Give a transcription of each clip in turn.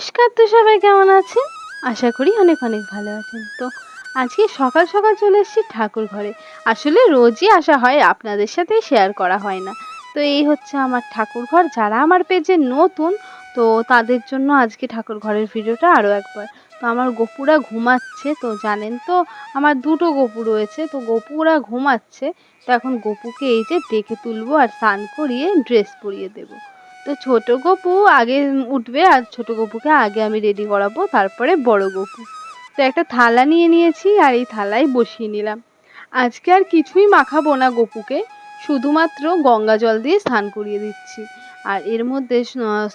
নমস্কার তো সবাই, কেমন আছেন? আশা করি অনেক অনেক ভালো আছেন। তো আজকে সকাল সকাল চলে এসেছি ঠাকুর ঘরে। আসলে রোজই আসা হয়, আপনাদের সাথে শেয়ার করা হয় না। তো এই হচ্ছে আমার ঠাকুর ঘর। যারা আমার পেজে নতুন, তো তাদের জন্য আজকে ঠাকুর ঘরের ভিডিওটা আরও একবার। তো আমার গপুরা ঘুমাচ্ছে, তো জানেন তো, আমার দুটো গপু রয়েছে, তো গপুরা ঘুমাচ্ছে। তো এখন গপুকে এই যে ডেকে তুলবো আর স্নান করিয়ে ড্রেস পরিয়ে দেবো। তো ছোট গপু আগে উঠবে আর ছোট গপুকে আগে আমি রেডি করাবো, তারপরে বড় গপু। তো একটা থালা নিয়ে নিয়েছি আর এই থালায় বসিয়ে নিলাম। আজকে আর কিছুই মাখাবো না গপুকে, শুধুমাত্র গঙ্গা জল দিয়ে স্নান করিয়ে দিচ্ছি। আর এর মধ্যে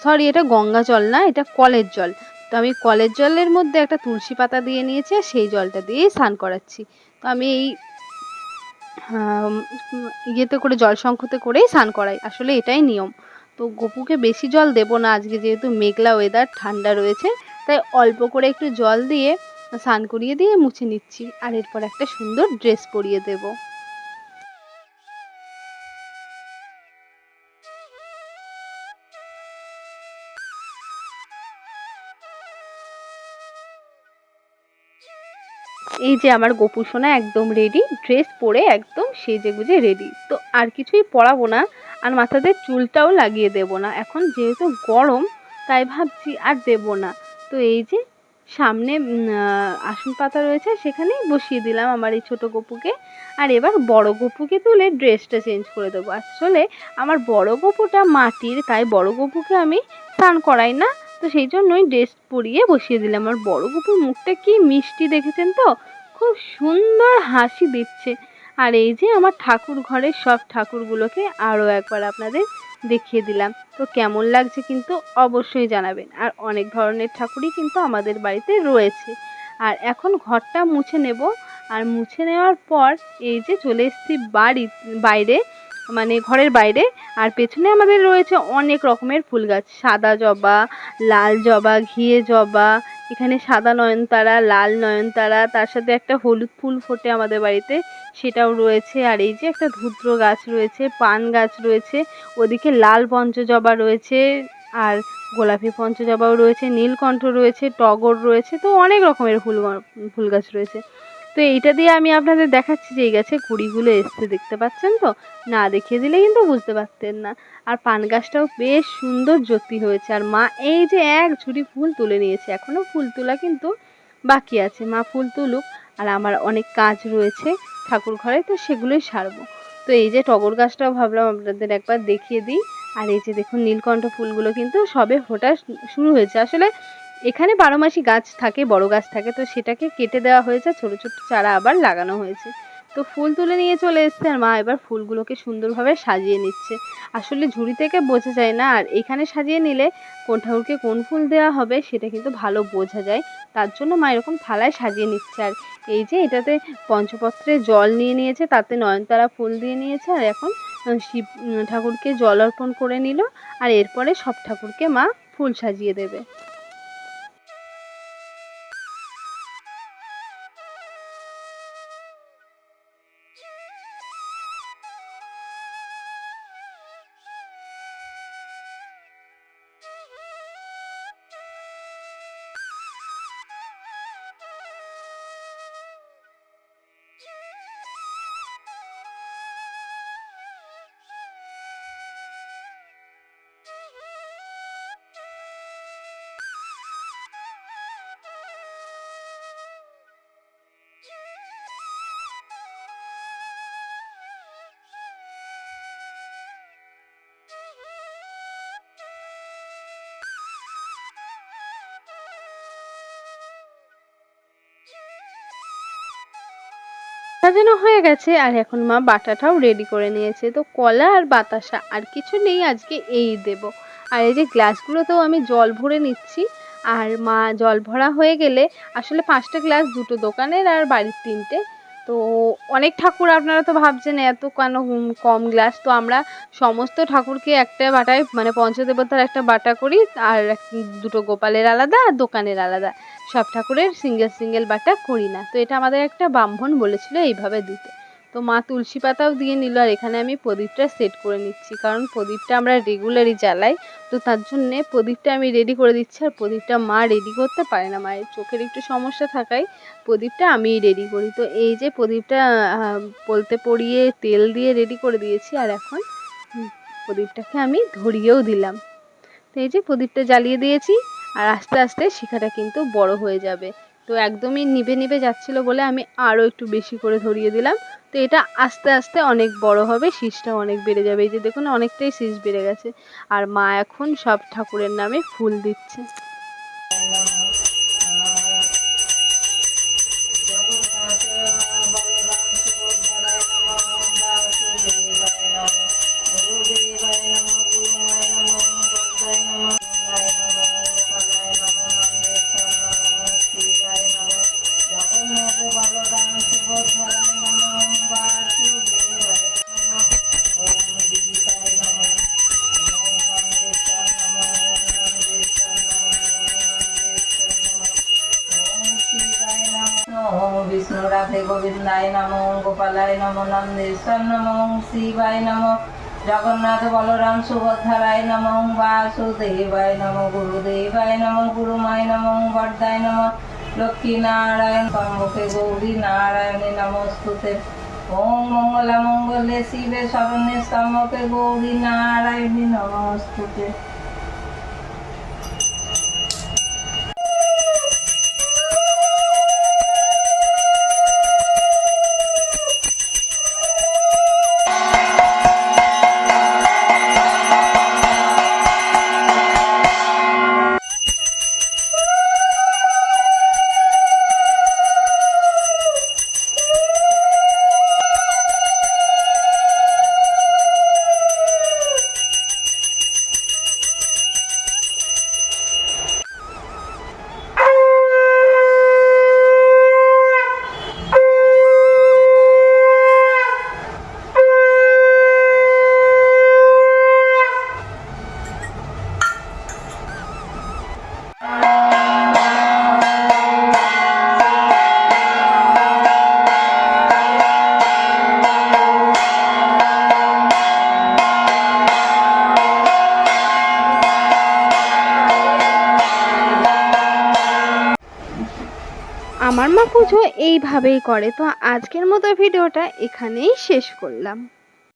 সরি এটা গঙ্গা জল না, এটা কলের জল। তো আমি কলের জলের মধ্যে একটা তুলসী পাতা দিয়ে নিয়েছি আর সেই জলটা দিয়েই স্নান করাচ্ছি। তো আমি এই ইয়েতে করে জল শঙ্খতে করেই স্নান করাই। আসলে এটাই নিয়ম। তো গপুকে বেশি জল দেবো না, আজকে যেহেতু মেঘলা ওয়েদার ঠান্ডা রয়েছে, তাই অল্প করে একটু জল দিয়ে স্নান করিয়ে দিয়ে মুছে নিচ্ছি। আর এরপর একটা সুন্দর ড্রেস পরিয়ে দেবো। এই যে আমার গোপু সোনা একদম রেডি ড্রেস পরে একদম সেজে গুজে রেডি তো আর কিছুই পরাবো না আর মাথাতে চুলটাও লাগিয়ে দেব না। এখন যেহেতু গরম, তাই ভাবছি আর দেব না। তো এই যে সামনে আসন পাতা রয়েছে, সেখানেই বসিয়ে দিলাম আমার এই ছোটো গপুকে। আর এবার বড় গপুকে তুলে ড্রেসটা চেঞ্জ করে দেবো। আসলে আমার বড় গপুটা মাটির, তাই বড় গপুকে আমি স্নান করাই না। তো সেই জন্যই ড্রেস পরিয়ে বসিয়ে দিলাম। আর বড় গপুর মুখটা কি মিষ্টি দেখেছেন তো? খুব সুন্দর হাসি দিচ্ছে। আর এই যে আমার ঠাকুর ঘরের সব ঠাকুরগুলোকে আরও একবার আপনাদের দেখিয়ে দিলাম। তো কেমন লাগছে কিন্তু অবশ্যই জানাবেন। আর অনেক ধরনের ঠাকুরই কিন্তু আমাদের বাড়িতে রয়েছে। আর এখন ঘরটা মুছে নেব। আর মুছে নেওয়ার পর এই যে চলে এসেছি বাড়ি, বাইরে মানে ঘরের বাইরে। আর পেছনে আমাদের রয়েছে অনেক রকমের ফুল গাছ। সাদা জবা, লাল জবা, ঘিয়ে জবা এখানে সাদা নয়নতারা, লাল নয়নতারা, তার সাথে একটা হলুদ ফুল ফোটে আমাদের বাড়িতে, সেটাও রয়েছে। আর এই যে একটা ধুত্র গাছ রয়েছে, পান গাছ রয়েছে, ওদিকে লাল পঞ্চজবা রয়েছে, আর গোলাপি পঞ্চজবাও রয়েছে, নীলকণ্ঠ রয়েছে, টগর রয়েছে, তো অনেক রকমের ফুল ফুল গাছ রয়েছে। তো এইটা দিয়ে আমি আপনাদের দেখাচ্ছি যে এই গাছে কুড়িগুলো এসছে, দেখতে পাচ্ছেন তো? না দেখিয়ে দিলে কিন্তু বুঝতে পারতেন না। আর পান গাছটাও বেশ সুন্দর জ্যোতি হয়েছে। আর মা এই যে এক ঝুড়ি ফুল তুলে নিয়েছে এখনও ফুল তোলা কিন্তু বাকি আছে। মা ফুল তুলুক, আর আমার অনেক কাজ রয়েছে ঠাকুর ঘরে, তো সেগুলোই সারবো। তো এই যে টগর গাছটাও ভাবলাম আপনাদের একবার দেখিয়ে দিই। আর এই যে দেখুন, নীলকণ্ঠ ফুলগুলো কিন্তু সবে ফোটা শুরু হয়েছে। আসলে এখানে বারো মাসি গাছ থাকে, বড় গাছ থাকে, তো সেটাকে কেটে দেওয়া হয়েছে, ছোট ছোট চারা আবার লাগানো হয়েছে। তো ফুল তুলে নিয়ে চলে এসছে আর মা এবার ফুলগুলোকে সুন্দরভাবে সাজিয়ে নিচ্ছে। আসলে ঝুড়ি থেকে বোঝা যায় না, আর এখানে সাজিয়ে নিলে কোন ঠাকুরকে কোন ফুল দেওয়া হবে সেটা কিন্তু ভালো বোঝা যায়। তার জন্য মা এরকম থালায় সাজিয়ে নিচ্ছে আর এই যে এটাতে পঞ্চপত্রে জল নিয়ে নিয়েছে, তাতে নয়নতারা ফুল দিয়ে নিয়েছে আর এখন শিব ঠাকুরকে জল অর্পণ করে নিল। আর এরপরে সব ঠাকুরকে মা ফুল সাজিয়ে দেবে। সাজানো হয়ে গেছে আর এখন মা বাটাটাও রেডি করে নিয়েছে। তো কলা আর বাতাসা আর কিছু নেই আজকে এই দেব। আর এই যে গ্লাসগুলোতেও আমি জল ভরে নিচ্ছি। আর মা জল ভরা হয়ে গেলে আসলে পাঁচটা গ্লাস দুটো দোকানের আর বাড়ির তিনটে। তো অনেক ঠাকুর আপনারা তো ভাবছেন এত কেন কম গ্লাস? তো আমরা সমস্ত ঠাকুরকে একটা বাটায় মানে পঞ্চদেবতার একটা বাটা করি, আর দুটো গোপালের আলাদা, আর দোকানের আলাদা। সব ঠাকুরের সিঙ্গেল সিঙ্গেল বাটা করি না। তো এটা আমাদের একটা ব্রাহ্মণ বলেছিল এইভাবে দিতে। তো মা তুলসী পাতাও দিয়ে নিল আর এখানে আমি প্রদীপটা সেট করে নিচ্ছি। কারণ প্রদীপটা আমরা রেগুলারই জ্বালাই, তো তার জন্যে প্রদীপটা আমি রেডি করে দিচ্ছি আর প্রদীপটা মা রেডি করতে পারে না। মায়ের চোখের একটু সমস্যা থাকায় প্রদীপটা আমিই রেডি করি। তো এই যে প্রদীপটা বলতে পড়িয়ে তেল দিয়ে রেডি করে দিয়েছি আর এখন প্রদীপটাকে আমি ধরিয়েও দিলাম। তো এই যে প্রদীপটা জ্বালিয়ে দিয়েছি আর আস্তে আস্তে শিখাটা কিন্তু বড় হয়ে যাবে। তো একদমই নিভে নিভে যাচ্ছিল বলে আমি আরও একটু বেশি করে ধরিয়ে দিলাম। তো এটা আস্তে আস্তে অনেক বড় হবে শীষটা অনেক বেড়ে যাবে। এই যে দেখুন, অনেকটাই শীষ বেড়ে গেছে। আর মা এখন সব ঠাকুরের নামে ফুল দিচ্ছে। রাধে গোবিন্দায় নম গোপালায় নম নন্দেশ্বর নম শিবায় নম জগন্নাথ বলরাম সুভদ্রায় নম বাসুদেবায় নম গুরুদেবায় নম গুরুমায় নম বরদায় নম লক্ষ্মী নারায়ণ কর্মকে গৌরী নারায়ণে নমস্তুতে ওম মঙ্গলা মঙ্গলে শিবে শরণে স্তম্ভকে গৌরী নারায়ণী নমস্তুতে আমার মা পুজো এইভাবেই করে। তো আজকের মতো ভিডিওটা এখানেই শেষ করলাম।